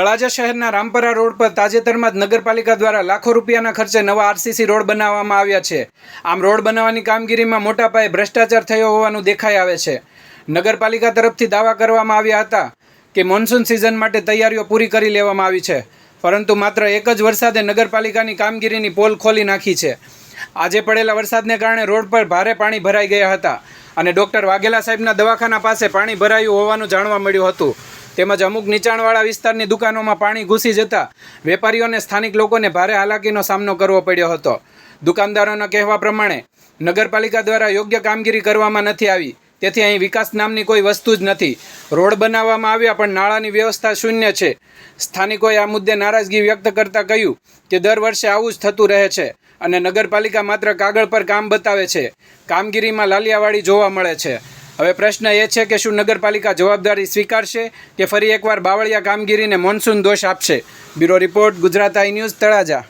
તળાજા શહેરના રામપરા રોડ પર તાજેતરમાં જ નગરપાલિકા દ્વારા લાખો રૂપિયાના ખર્ચે નવા આરસીસી રોડ બનાવવામાં આવ્યા છે. આમ રોડ બનાવવાની કામગીરીમાં મોટા પાયે ભ્રષ્ટાચાર થયો હોવાનું દેખાઈ આવે છે. નગરપાલિકા તરફથી દાવા કરવામાં આવ્યા હતા કે મોન્સૂન સિઝન માટે તૈયારીઓ પૂરી કરી લેવામાં આવી છે. પરંતુ માત્ર એક જ વરસાદે નગરપાલિકાની કામગીરીની પોલ ખોલી નાખી છે. આજે પડેલા વરસાદને કારણે રોડ પર ભારે પાણી ભરાઈ ગયા હતા અને ડૉક્ટર વાઘેલા સાહેબના દવાખાના પાસે પાણી ભરાયું હોવાનું જાણવા મળ્યું હતું. તેમજ અમુક નીચાણવાળા વિસ્તારની દુકાનોમાં પાણી ઘૂસી જતા વેપારીઓને સ્થાનિક લોકોને ભારે હાલાકીનો સામનો કરવો પડ્યો હતો. દુકાનદારોના કહેવા પ્રમાણે, નગરપાલિકા દ્વારા યોગ્ય કામગીરી કરવામાં નથી આવી. તેથી અહીં વિકાસ નામની કોઈ વસ્તુ જ નથી. રોડ બનાવવામાં આવ્યા પણ નાળાની વ્યવસ્થા શૂન્ય છે. સ્થાનિકોએ આ મુદ્દે નારાજગી વ્યક્ત કરતાં કહ્યું કે દર વર્ષે આવું જ થતું રહે છે અને નગરપાલિકા માત્ર કાગળ પર કામ બતાવે છે. કામગીરીમાં લાલિયાવાડી જોવા મળે છે. હવે પ્રશ્ન એ છે કે શું નગરપાલિકા જવાબદારી સ્વીકારશે કે ફરી એકવાર બાવળિયા કામગીરીને મોન્સૂન દોષ આપશે? Bureau report Gujarat I news Talaja.